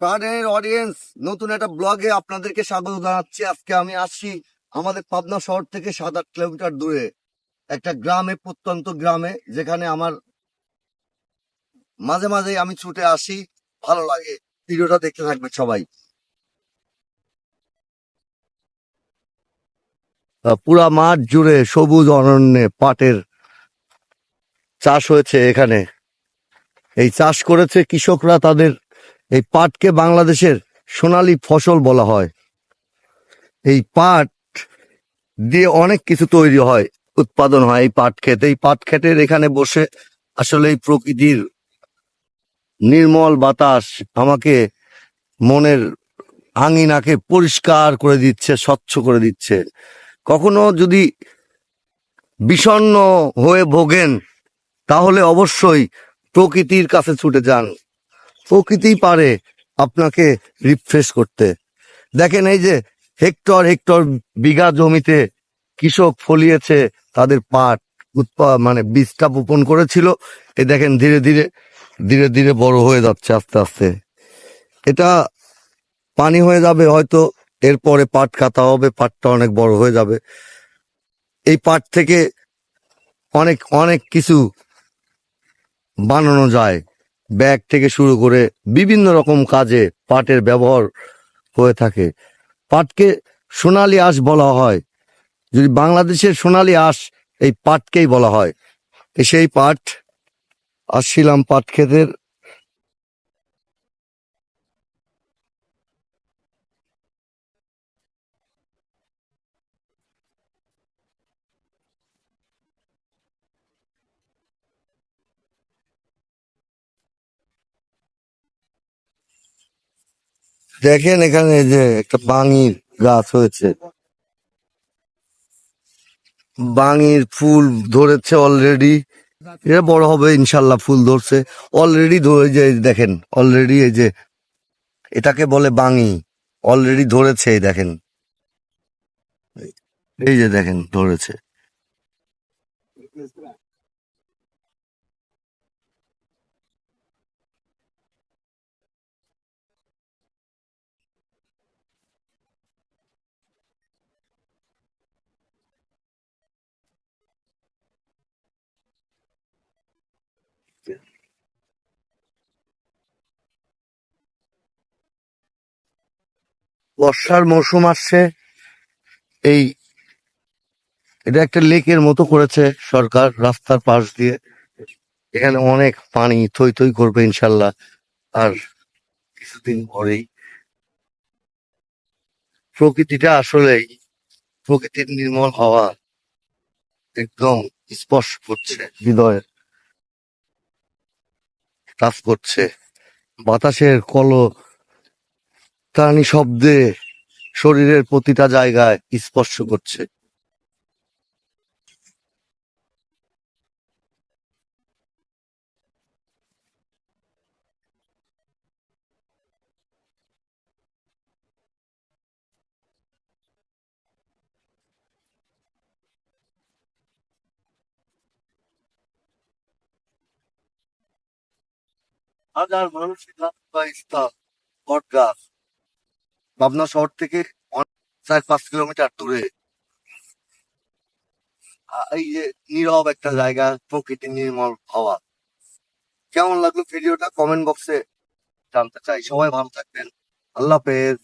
প্রাণের অডিয়েন্স নতুন একটা ব্লগে আপনাদেরকে স্বাগত জানাচ্ছি। আজকে আমি আসছি আমাদের পাবনা শহর থেকে সাত আট কিলোমিটার দূরে, একটা গ্রামে, প্রত্যন্ত গ্রামে, যেখানে আমার মাঝে মাঝে আমি ছুটে আসি। ভালো লাগে। ভিডিওটা দেখতে থাকবে সবাই। পুরা মাঠ জুড়ে সবুজ অরণ্যে পাটের চাষ হয়েছে এখানে। এই চাষ করেছে কৃষকরা তাদের এই পাটকে বাংলাদেশের সোনালি ফসল বলা হয়। এই পাট দিয়ে অনেক কিছু তৈরি হয়, উৎপাদন হয় এই পাট ক্ষেত। এই পাট ক্ষেতের এখানে বসে আসলে এই প্রকৃতির নির্মল বাতাস আমাকে মনের আঙিনাকে পরিষ্কার করে দিচ্ছে, স্বচ্ছ করে দিচ্ছে। কখনো যদি বিষণ্ণ হয়ে ভোগেন, তাহলে অবশ্যই প্রকৃতির কাছে ছুটে যান। প্রকৃতি পারে আপনাকে রিফ্রেশ করতে। দেখেন এই যে হেক্টর হেক্টর বিঘা জমিতে কৃষক ফলিয়েছে, তাদের পাট উৎপা মানে বীজটা বপন করেছিল। এ দেখেন ধীরে ধীরে ধীরে ধীরে বড় হয়ে যাচ্ছে আস্তে আস্তে। এটা পানি হয়ে যাবে হয়তো, এরপরে পাট কাটা হবে, পাটটা অনেক বড় হয়ে যাবে। এই পাট থেকে অনেক অনেক কিছু বানানো যায়। ব্যাগ থেকে শুরু করে বিভিন্ন রকম কাজে পাটের ব্যবহার হয়ে থাকে। পাটকে সোনালি আঁশ বলা হয়। যদি বাংলাদেশের সোনালি আঁশ এই পাটকেই বলা হয়। সেই পাট, আসছিলাম পাট ক্ষেতের দেখেন এখানে যে একটা বাঙির গাছ হয়েছে। বাঙির ফুল ধরেছে অলরেডি এটা বড় হবে, ইনশাল্লাহ ফুল ধরছে। অলরেডি ধরে যে দেখেন অলরেডি এই যে এটাকে বলে বাঙি। অলরেডি ধরেছে, এই দেখেন। এই যে দেখেন, ধরেছে। বর্ষার মৌসুম আসছে, এই এটা একটা লেকের মতো করেছে সরকার রাস্তার পাশ দিয়ে। এখানে অনেক পানি থই থই করবে ইনশাল্লাহ, আর কিছুদিন পরেই। প্রকৃতিটা আসলেই প্রকৃতির নির্মল হাওয়া একদম স্পর্শ করছে, হৃদয়ে কাজ করছে। বাতাসের কল তানি শব্দে শরীরের প্রতিটা জায়গায় স্পর্শ করছে। হাজার মানুষের বট গাছ পাবনা শহর থেকে চার পাঁচ কিলোমিটার দূরে। এই যে নীরব একটা জায়গা, প্রকৃতি নির্মল হওয়া। কেমন লাগল ভিডিওটা? কমেন্ট বক্সে জানতে চাই। সবাই ভালো থাকবেন। আল্লাহ হাফেজ।